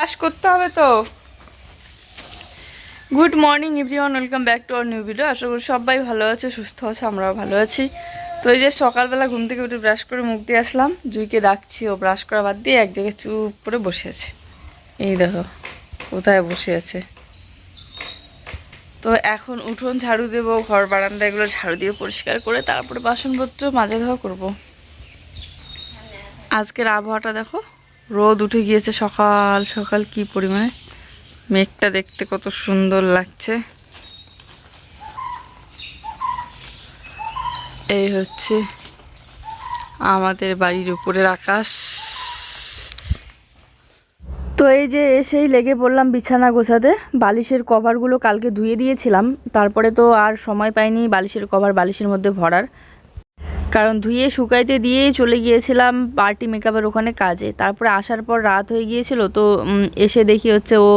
চাষ করতে হবে তো? Good morning everyone welcome back to our new video আশা করি সবাই ভালো আছে, সুস্থ আছে, আমরাও ভালো আছি। তো এই যে সকালবেলা ঘুম থেকে উঠে ব্রাশ করে মুখ দিয়ে আসলাম। জুইকে ডাকছি ও ব্রাশ করা বাদ দিয়ে এক জায়গায় চুপ করে বসে আছে। এই দেখো, কোথায় বসে আছে? তো এখন উঠোন ঝাড়ু দেবো, ঘর বারান্দা এগুলো ঝাড়ু দিয়ে পরিষ্কার করে তারপরে বাসনপত্র মাজা ধোয়া করব। আজকের আবহাওয়াটা দেখো। রোদ উঠে গিয়েছে সকাল সকাল কি পরিমাণে। মেঘটা দেখতে কত সুন্দর লাগছে। এই হচ্ছে আমাদের বাড়ির উপরের আকাশ। তো এই যে এসেই লেগে পড়লাম বিছানা গোছাতে। বালিশের কভারগুলো কালকে ধুয়ে দিয়েছিলাম। তারপরে তো আর সময় পাইনি বালিশের কভার বালিশের মধ্যে ভরার। কারণ ধুয়ে শুকাইতে দিয়েই চলে গিয়েছিলাম পার্টি মেকআপের ওখানে কাজে। তারপরে আসার পর রাত হয়ে গিয়েছিল তো এসে দেখি হচ্ছে ও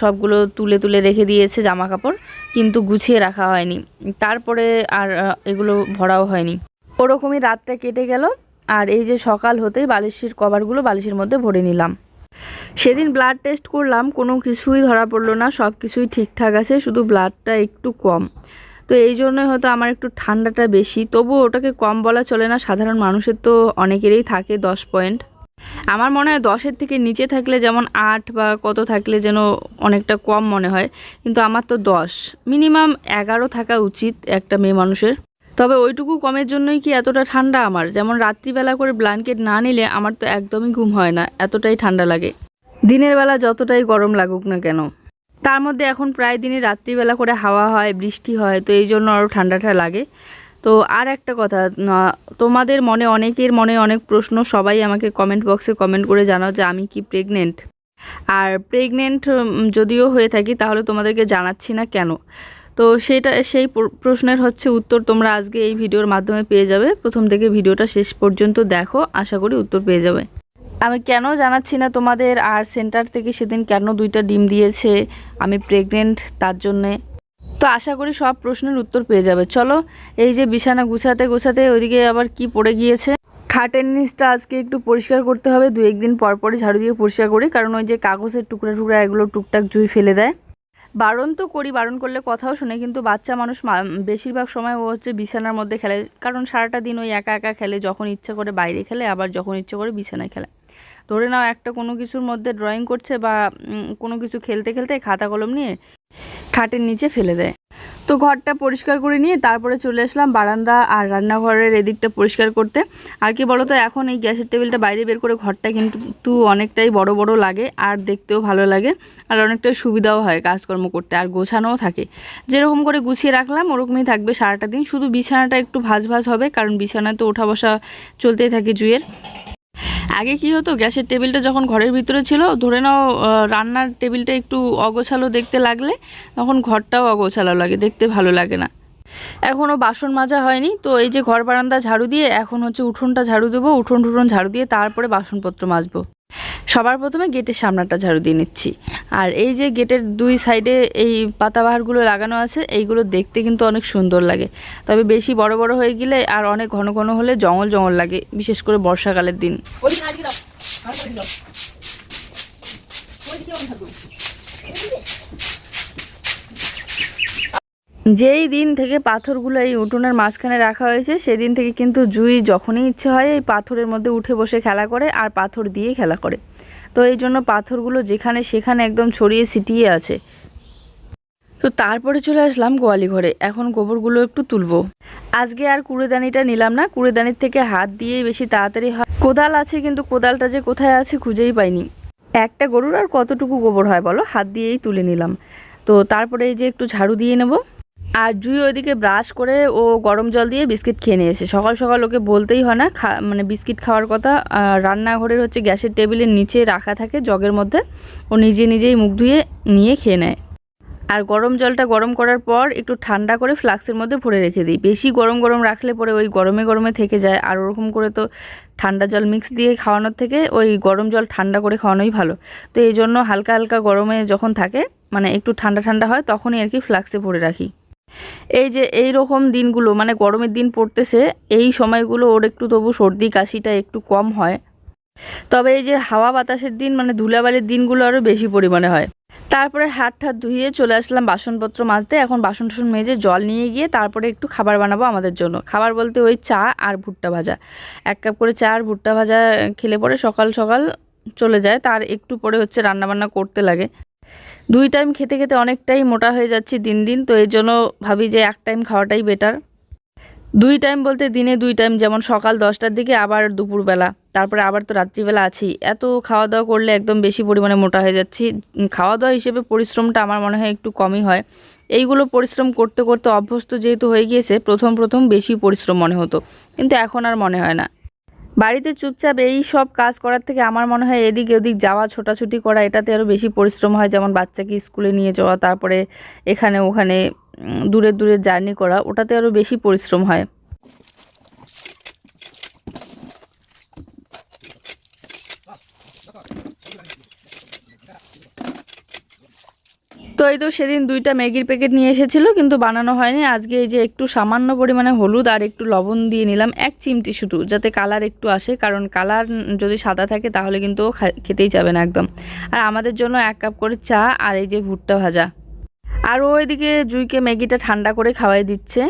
সবগুলো তুলে তুলে রেখে দিয়েছে জামা কাপড় কিন্তু গুছিয়ে রাখা হয়নি। তারপরে আর এগুলো ভরাও হয়নি। ওরকমই রাতটা কেটে গেল আর এই যে সকাল হতেই বালিশের কভারগুলো বালিশের মধ্যে ভরে নিলাম। সেদিন ব্লাড টেস্ট করলাম, কোনো কিছুই ধরা পড়ল না সব কিছুই ঠিকঠাক আছে, শুধু ব্লাডটা একটু কম। তো এই জন্যই হয়তো আমার একটু ঠান্ডাটা বেশি। তবু ওটাকে কম বলা চলে না, সাধারণ মানুষের তো অনেকেরই থাকে দশ পয়েন্ট। আমার মনে হয় দশের থেকে নিচে থাকলে যেমন আট বা কত থাকলে যেন অনেকটা কম মনে হয়, কিন্তু আমার তো দশ। মিনিমাম এগারো থাকা উচিত একটা মেয়ে মানুষের। তবে ওইটুকু কমের জন্যই কি এতটা ঠান্ডা আমার? যেমন রাত্রিবেলা করে ব্ল্যাঙ্কেট না নিলে আমার তো একদমই ঘুম হয় না, এতটাই ঠান্ডা লাগে। দিনের বেলা যতটাই গরম লাগুক না কেন। তার মধ্যে এখন প্রায় দিনই রাত্রিবেলা করে হাওয়া হয়, বৃষ্টি হয়, তো এই জন্য আরও ঠান্ডাটা লাগে। তো আর একটা কথা তোমাদের মনে, অনেকের মনে অনেক প্রশ্ন, সবাই আমাকে কমেন্ট বক্সে কমেন্ট করে জানাও যে আমি কি প্রেগনেন্ট আর প্রেগনেন্ট যদিও হয়ে থাকি, তাহলে তোমাদেরকে জানাচ্ছি না কেন? তো সেটা, সেই প্রশ্নের হচ্ছে উত্তর তোমরা আজকে এই ভিডিওর মাধ্যমে পেয়ে যাবে। প্রথম থেকে ভিডিওটা শেষ পর্যন্ত দেখো, আশা করি উত্তর পেয়ে যাবে। আমি কেন জানাচ্ছি না তোমাদের? আর সেন্টার থেকে সেদিন কেন দুইটা ডিম দিয়েছে? আমি প্রেগনেন্ট তার জন্যে। তো আশা করি সব প্রশ্নের উত্তর পেয়ে যাবে। চলো, এই যে বিছানা গুছাতে গুছাতে ওইদিকে আবার কি পড়ে গিয়েছে? খাটের নিচটা আজকে একটু পরিষ্কার করতে হবে। দু একদিন পর পরই ঝাড়ু দিয়ে পরিষ্কার করি, কারণ ওই যে কাগজের টুকরা টুকরা এগুলো টুকটাক জুই ফেলে দেয়। বারণ তো করি, বারণ করলে কথাও শুনে, কিন্তু বাচ্চা মানুষ বেশিরভাগ সময় ও হচ্ছে বিছানার মধ্যে খেলে। কারণ সারাটা দিন ওই একা একা খেলে, যখন ইচ্ছা করে বাইরে খেলে, আবার যখন ইচ্ছা করে বিছানায় খেলে। ধরে নাও একটা কোনো কিছুর মধ্যে ড্রয়িং করছে বা কোনো কিছু খেলতে খেলতে খাতা কলম নিয়ে খাটের নিচে ফেলে দেয়। তো ঘরটা পরিষ্কার করে নিয়ে তারপরে চলে আসলাম বারান্দা আর রান্নাঘরের এদিকটা পরিষ্কার করতে। আর কি বলতো, এখন এই গ্যাসের টেবিলটা বাইরে বের করে ঘরটা কিন্তু অনেকটাই বড় বড় লাগে আর দেখতেও ভালো লাগে আর অনেকটাই সুবিধাও হয় কাজকর্ম করতে আর গোছানোও থাকে। যেরকম করে গুছিয়ে রাখলাম ওরকমই থাকবে সারাটা দিন। শুধু বিছানাটা একটু ভাজ ভাজ হবে কারণ বিছানায় তো ওঠা বসা চলতেই থাকে জুয়ের আগে কি হতো, গ্যাসের টেবিলটা যখন ঘরের ভিতরে ছিল, ধরে নাও রান্নার টেবিলটা একটু অগোছালো দেখতে লাগলে, তখন ঘরটাও অগোছালো লাগে, দেখতে ভালো লাগে না। এখনও বাসন মাজা হয়নি, তো এই যে ঘর বারান্দা ঝাড়ু দিয়ে, এখন হচ্ছে উঠোনটা ঝাড়ু দেবো উঠোন টুঠোন ঝাড়ু দিয়ে তারপরে বাসনপত্র মাজবো। সবার প্রথমে গেটের সামনাটা ঝাড়ু দিয়ে নিচ্ছি। আর এই যে গেটের দুই সাইডে এই পাতাবাহারগুলো লাগানো আছে এইগুলো দেখতে কিন্তু অনেক সুন্দর লাগে। তবে বেশি বড় বড় হয়ে গেলে আর অনেক ঘন ঘন হলে জঙ্গল জঙ্গল লাগে বিশেষ করে বর্ষাকালের দিন। যেই দিন থেকে পাথরগুলো এই উঠোনের মাঝখানে রাখা হয়েছে সেদিন থেকে কিন্তু জুই যখনই ইচ্ছে হয় এই পাথরের মধ্যে উঠে বসে খেলা করে আর পাথর দিয়ে খেলা করে। তো এই জন্য পাথরগুলো যেখানে সেখানে একদম ছড়িয়ে ছিটিয়ে আছে। তো তারপরে চলে আসলাম গোয়ালি ঘরে। এখন গোবরগুলো একটু তুলবো। আজকে আর কুড়েদানিটা নিলাম না। কুড়েদানির থেকে হাত দিয়েই বেশি তাড়াতাড়ি হয়। কোদাল আছে কিন্তু কোদালটা যে কোথায় আছে খুঁজেই পাইনি। একটা গরুর আর কতটুকু গোবর হয় বলো? হাত দিয়েই তুলে নিলাম। তো তারপরে এই যে একটু ঝাড়ু দিয়ে নেব। আর জুই ওইদিকে ব্রাশ করে ও গরম জল দিয়ে বিস্কিট খেয়ে নিয়েছে সকাল সকাল ওকে বলতেই হয় না, খা মানে বিস্কিট খাওয়ার কথা। রান্নাঘরের হচ্ছে গ্যাসের টেবিলের নিচে রাখা থাকে জগের মধ্যে। ও নিজে নিজেই মুখ ধুয়ে নিয়ে খেয়ে নেয়। আর গরম জলটা গরম করার পর একটু ঠান্ডা করে ফ্লাক্সের মধ্যে ভরে রেখে দিই। বেশি গরম গরম রাখলে পরে ওই গরমে গরমে থেকে যায়। আর ওরকম করে তো ঠান্ডা জল মিক্স দিয়ে খাওয়ানোর থেকে ওই গরম জল ঠান্ডা করে খাওয়ানোই ভালো। তো এই জন্য হালকা হালকা গরমে যখন থাকে মানে একটু ঠান্ডা ঠান্ডা হয়, তখনই আর কি ফ্লাক্সে ভরে রাখি। এই যে এই রকম দিনগুলো মানে গরমের দিন পড়তেছে, এই সময়গুলো ওর একটু তবু সর্দি কাশিটা একটু কম হয়। তবে এই যে হাওয়া বাতাসের দিন মানে ধুলাবালির দিনগুলো আরও বেশি পরিমাণে হয়। তারপরে হাত ঠাত ধুয়ে চলে আসলাম বাসনপত্র মাজতে। এখন বাসন টাসন মেজে জল নিয়ে গিয়ে তারপরে একটু খাবার বানাবো আমাদের জন্য। খাবার বলতে ওই চা আর ভুট্টা ভাজা। এক কাপ করে চা আর ভুট্টা ভাজা খেলে পরে সকাল সকাল চলে যায়। তার একটু পরে হচ্ছে রান্নাবান্না করতে লাগে। দুই টাইম খেতে খেতে অনেকটাই মোটা হয়ে যাচ্ছি দিন দিন, তো এই জন্য ভাবি যে এক টাইম খাওয়াটাই বেটার দুই টাইম বলতে দিনে দুই টাইম যেমন সকাল দশটার দিকে আবার দুপুরবেলা, তারপরে আবার তো রাত্রিবেলা আছি। এত খাওয়া দাওয়া করলে একদম বেশি পরিমাণে মোটা হয়ে যাচ্ছি। খাওয়া দাওয়া হিসেবে পরিশ্রমটা আমার মনে হয় একটু কমই হয়। এইগুলো পরিশ্রম করতে করতে অভ্যস্ত যেহেতু হয়ে গিয়েছে, প্রথম প্রথম বেশি পরিশ্রম মনে হতো। কিন্তু এখন আর মনে হয় না। বাড়িতে চুপচাপ এই সব কাজ করার থেকে আমার মনে হয় এদিক ওদিক যাওয়া, ছোটাছুটি করা, এটাতে আরও বেশি পরিশ্রম হয় যেমন বাচ্চাকে স্কুলে নিয়ে যাওয়া, তারপরে এখানে ওখানে দূরে দূরে জার্নি করা, ওটাতে আরও বেশি পরিশ্রম হয়। তো এই তো সেদিন দুইটা ম্যাগির প্যাকেট নিয়ে এসেছিল কিন্তু বানানো হয়নি। আজকে এই যে একটু সামান্য পরিমাণে হলুদ আর একটু লবণ দিয়ে নিলাম এক চিমটি শুধু যাতে কালার একটু আসে কারণ কালার যদি সাদা থাকে তাহলে কিন্তু ও খেতেই যাবে না একদম। আর আমাদের জন্য এক কাপ করে চা আর এই যে ভুট্টা ভাজা। আর ওইদিকে জুইকে ম্যাগিটা ঠান্ডা করে খাওয়াই দিচ্ছে।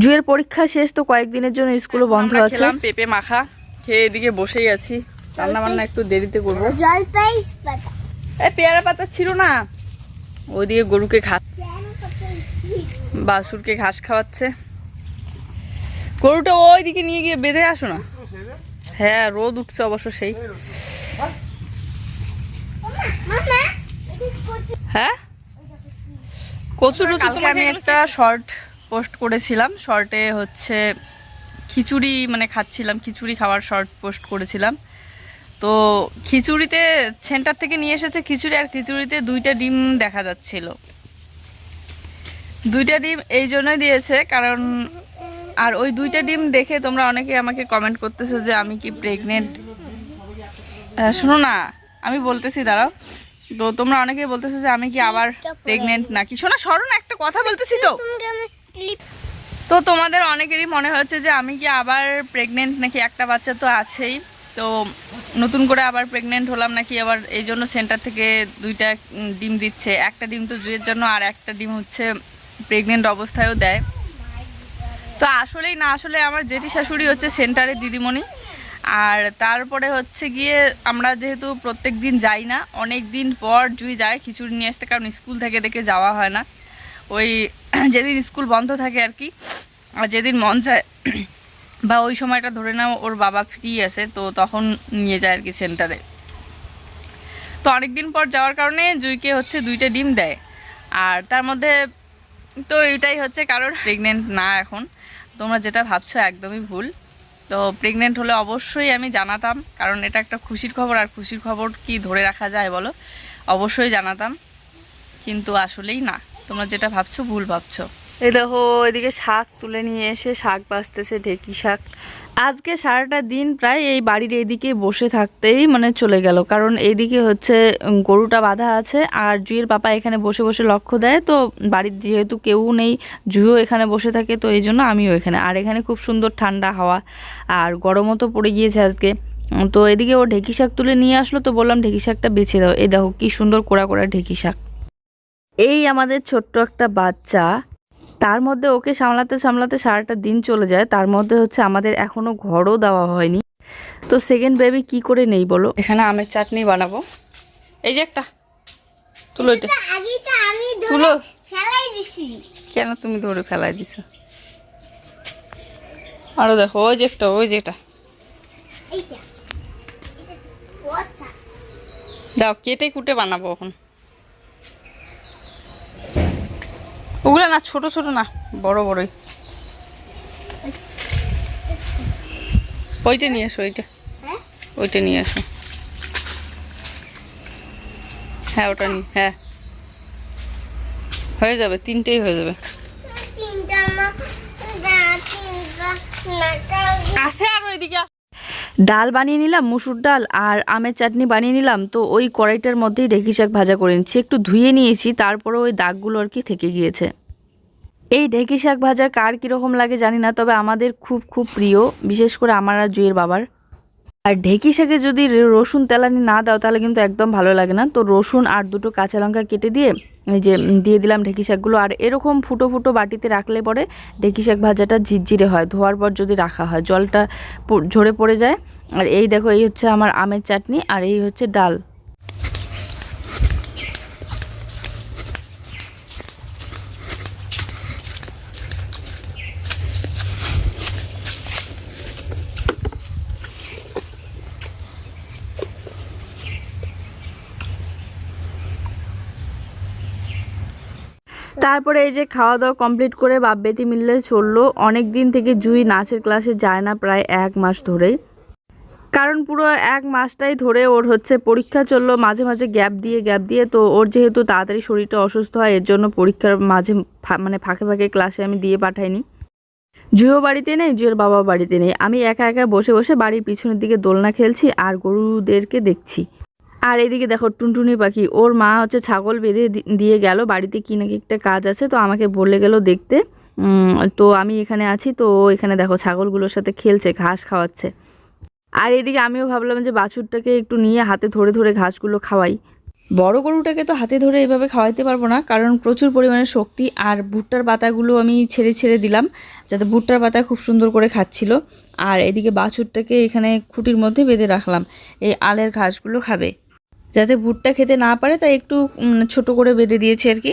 জুয়ের পরীক্ষা শেষ তো কয়েকদিনের জন্য স্কুলও বন্ধ আছে। পেঁপে মাখা খেয়ে এদিকে বসেই আছি। রান্না বান্না একটু দেরিতে করব। জলপাই পেয়ারা পাতা ছিল না। ওইদিকে গরুকে ঘাস বাসুরকে ঘাস খাওয়াচ্ছে। গরুটা ওইদিকে নিয়ে গিয়ে বেঁধে আসো না। হ্যাঁ রোদ উঠছে অবশ্য সেই। হ্যাঁ? কচুর কালকে আমি একটা শর্ট পোস্ট করেছিলাম। শর্টে হচ্ছে খিচুড়ি মানে খাচ্ছিলাম খিচুড়ি খাওয়ার শর্ট পোস্ট করেছিলাম। তো খিচুড়িতে সেন্টার থেকে নিয়ে এসেছে খিচুড়ি আর খিচুড়িতে দুইটা ডিম দেখা যাচ্ছিল। দুইটা ডিম এই জন্যই দিয়েছে কারণ আর ওই দুইটা ডিম দেখে তোমরা অনেকে আমাকে কমেন্ট করতেছো যে আমি কি প্রেগনেন্ট শোনো না আমি বলতেছি দাঁড়াও। তো তোমরা অনেকে বলতেছো যে আমি কি আবার প্রেগনেন্ট নাকি? শোনা সরো না একটা কথা বলতেছি তো। তো তোমাদের অনেকেরই মনে হচ্ছে যে আমি কি আবার প্রেগনেন্ট নাকি? একটা বাচ্চা তো আছেই। তো নতুন করে আবার প্রেগনেন্ট হলাম নাকি আবার এই জন্য সেন্টার থেকে দুইটা ডিম দিচ্ছে। একটা ডিম তো জুয়ের জন্য আর একটা ডিম হচ্ছে প্রেগনেন্ট অবস্থায়ও দেয়। তো আসলেই না, আসলে আমার জেঠি শাশুড়ি হচ্ছে সেন্টারে দিদিমণি। আর তারপরে হচ্ছে গিয়ে আমরা যেহেতু প্রত্যেক দিন যাই না, অনেক দিন পর জুই যায়, খিচুড়ি নিয়ে আসতে, কারণ স্কুল থেকে দেখে যাওয়া হয় না। ওই যেদিন স্কুল বন্ধ থাকে আর কি, আর যেদিন মন চায় বা ওই সময়টা ধরে নাও ওর বাবা ফ্রি আছে, তো তখন নিয়ে যায় আর কি সেন্টারে তো অনেক দিন পর যাওয়ার কারণে জুইকে হচ্ছে দুইটা ডিম দেয়। আর তার মধ্যে তো এটাই হচ্ছে কারোর প্রেগনেন্ট না এখন। তোমরা যেটা ভাবছ একদমই ভুল। তো প্রেগনেন্ট হলে অবশ্যই আমি জানাতাম, কারণ এটা একটা খুশির খবর। আর খুশির খবর কি ধরে রাখা যায় বলো? অবশ্যই জানাতাম, কিন্তু আসলেই না। তোমরা যেটা ভাবছ ভুল ভাবছ। এই দেখো, এদিকে শাক তুলে নিয়ে এসে শাক বাঁচতেছে, ঢেকি শাক। আজকে সারাটা দিন প্রায় এই বাড়ির এইদিকে বসে থাকতেই মানে চলে গেল। কারণ এইদিকে হচ্ছে গরুটা বাঁধা আছে, আর জুয়ের পাপা এখানে বসে বসে লক্ষ্য দেয়। তো বাড়ির যেহেতু কেউ নেই, জুইও এখানে বসে থাকে, তো এই জন্য আমিও এখানে। আর এখানে খুব সুন্দর ঠান্ডা হাওয়া, আর গরমও তো পড়ে গিয়েছে আজকে। তো এদিকে ও ঢেকি শাক তুলে নিয়ে আসলো, তো বললাম ঢেকি শাকটা বেছে দাও। এই দেখো, কি সুন্দর কোড়া কোড়া ঢেকি শাক। এই আমাদের ছোট্ট একটা বাচ্চা তার মধ্যে ওকে সামলাতে সামলাতে সারাটা দিন চলে যায়। তার মধ্যে হচ্ছে আমাদের এখনও ঘরও দেওয়া হয়নি। তো সেকেন্ড বেবি কি করে নেই বলো? এখানে আমের চাটনি বানাবো। এই যে একটা। তুলো এটা। তুলো। কেন তুমি ধরে ফেলাই দিছো? আরও দেখো ওই যে একটা ওই যে একটা। দাও কেটে কুটে বানাবো এখন। ওগুলো না ছোট ছোট না বড় বড়ই। ওইটা নিয়ে এসো ওইটা। হ্যাঁ? ওইটা নিয়ে এসো। হ্যাঁ ওটা নিয়ে হ্যাঁ। হয়ে যাবে তিনটেই হয়ে যাবে। আছে আর ওইদিকে আস- ডাল বানিয়ে নিলাম, মুসুর ডাল আর আমের চাটনি বানিয়ে নিলাম। তো ওই কড়াইটার মধ্যেই ঢেকি শাক ভাজা করে নিচ্ছি। একটু ধুয়ে নিয়েছি তারপরে ওই দাগগুলো আর কি থেকে গিয়েছে। এই ঢেকি শাক ভাজা কার কীরকম লাগে জানি না, তবে আমাদের খুব খুব প্রিয়, বিশেষ করে আমার আর জুয়ের বাবার। আর ঢেকি শাকে যদি রসুন, তেলানি না দাও, তাহলে কিন্তু একদম ভালো লাগে না। তো রসুন আর দুটো কাঁচা লঙ্কা কেটে দিয়ে এই যে দিয়ে দিলাম ঢেকি শাকগুলো। আর এরকম ফুটো ফুটো বাটিতে রাখলে পরে ঢেকি শাক ভাজাটা ঝিরঝিরে হয়, ধোয়ার পর যদি রাখা হয়। জলটা ঝরে পড়ে যায়। আর এই দেখো, এই হচ্ছে আমার আমের চাটনি, আর এই হচ্ছে ডাল। তারপরে এই যে খাওয়া দাওয়া কমপ্লিট করে বাপ বেটি মিললে চলল। অনেক দিন থেকে জুই নাচের ক্লাসে যায় না, প্রায় এক মাস ধরেই। কারণ পুরো এক মাসটাই ধরে ওর হচ্ছে পরীক্ষা চলল, মাঝে মাঝে গ্যাপ দিয়ে গ্যাপ দিয়ে। তো ওর যেহেতু তাড়াতাড়ি শরীরটা অসুস্থ হয়, এর জন্য পরীক্ষার মাঝে মানে ফাঁকে ফাঁকে ক্লাসে আমি দিয়ে পাঠাইনি। জুয়ো বাড়িতে নেই জুয়ের বাবা বাড়িতে নেই। আমি একা একা বসে বসে বাড়ির পিছনের দিকে দোলনা খেলছি আর গরুদেরকে দেখছি। আর এদিকে দেখো টুনটুনি পাখি, ওর মা হচ্ছে ছাগল বেঁধে দিয়ে গেল, বাড়িতে কি নাকি একটা কাজ আছে, তো আমাকে বলে গেল দেখতে। তো আমি এখানে আছি, তো এখানে দেখো ছাগলগুলোর সাথে খেলছে, ঘাস খাওয়াচ্ছে। আর এদিকে আমিও ভাবলাম যে বাছুরটাকে একটু নিয়ে হাতে ধরে ধরে ঘাসগুলো খাওয়াই। বড় গরুটাকে তো হাতে ধরে এভাবে খাওয়াইতে পারব না, কারণ প্রচুর পরিমাণে শক্তি আর ভুট্টার পাতাগুলো আমি ছেড়ে ছেড়ে দিলাম, যাতে ভুট্টার পাতা খুব সুন্দর করে খাচ্ছিল। আর এদিকে বাছুরটাকে এখানে খুঁটির মধ্যে বেঁধে রাখলাম, এই আলের ঘাসগুলো খাবে। যাতে ভুট্টা খেতে না পারে তাই একটু উম, ছোট করে বেঁধে দিয়েছি আর কি।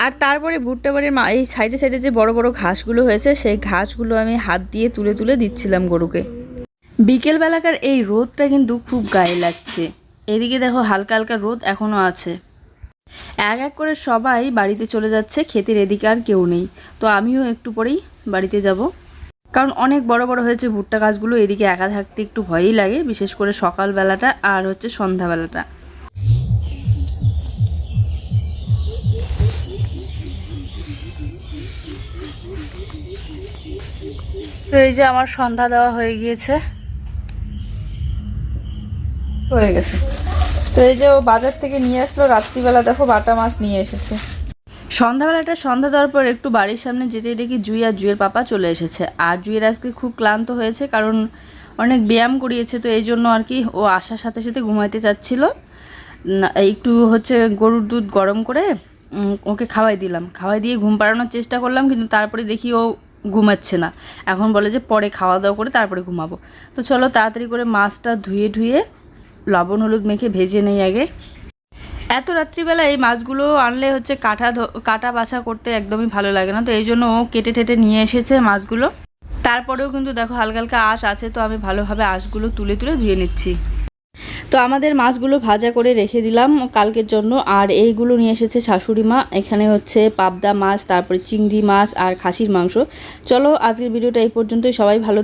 আর তারপরে ভুট্টা বাড়ির এই সাইডে সাইডে যে বড় বড় ঘাসগুলো হয়েছে সেই ঘাসগুলো আমি হাত দিয়ে তুলে তুলে দিচ্ছিলাম গরুকে। বিকেলবেলাকার এই রোদটা কিন্তু খুব গায়ে লাগছে। এদিকে দেখো হালকা হালকা রোদ এখনও আছে। এক এক করে সবাই বাড়িতে চলে যাচ্ছে, ক্ষেতের এদিকে আর কেউ নেই। তো আমিও একটু পরেই বাড়িতে যাব। কারণ অনেক বড় বড় হয়েছে ভুট্টা গাছগুলো, এদিকে একা থাকতে একটু ভয়ই লাগে, বিশেষ করে সকালবেলাটা আর হচ্ছে সন্ধ্যাবেলাটা। তো এই যে আমার সন্ধ্যা দেওয়া হয়ে গিয়েছে। হয়ে গেছে। তো এই যে ও বাজার থেকে নিয়ে আসলো, রাত্রিবেলা দেখো বাটা মাছ নিয়ে এসেছে। সন্ধ্যাবেলাটা সন্ধ্যা দেওয়ার পর একটু বাড়ির সামনে যেতেই দেখি জুই আর জুয়ের পাপা চলে এসেছে। আর জুয়ের আজকে খুব ক্লান্ত হয়েছে, কারণ অনেক ব্যায়াম করিয়েছে, তো এই জন্য আর কি ও আসার সাথে সাথে ঘুমাইতে চাচ্ছিল। একটু হচ্ছে গরুর দুধ গরম করে ওকে খাওয়াই দিলাম। খাওয়াই দিয়ে ঘুম পাড়ানোর চেষ্টা করলাম, কিন্তু তারপরে দেখি ও ঘুমাচ্ছে না। এখন বলে যে পরে খাওয়া দাওয়া করে তারপরে ঘুমাবো। তো চলো তাড়াতাড়ি করে মাছটা ধুয়ে ধুয়ে লবণ, হলুদ মেখে ভেজে নেই আগে। এত রাত্রিবেলা এই মাছগুলো আনলে হচ্ছে কাটা কাটা বাছা করতে একদমই ভালো লাগে না। তো এই জন্য ও কেটে টেটে নিয়ে এসেছে মাছগুলো। তারপরেও কিন্তু দেখো হালকা হালকা আঁশ আছে, তো আমি ভালোভাবে আঁশগুলো তুলে তুলে ধুয়ে নিচ্ছি। তো আমাদের মাছগুলো ভাজা করে রেখে দিলাম কালকের জন্য। আর এইগুলো নিয়ে এসেছে শাশুড়ি মা। এখানে হচ্ছে পাবদা মাছ, তারপরে চিংড়ি মাছ আর খাসির মাংস। চলো আজকের ভিডিওটা এই পর্যন্তই। সবাই ভালো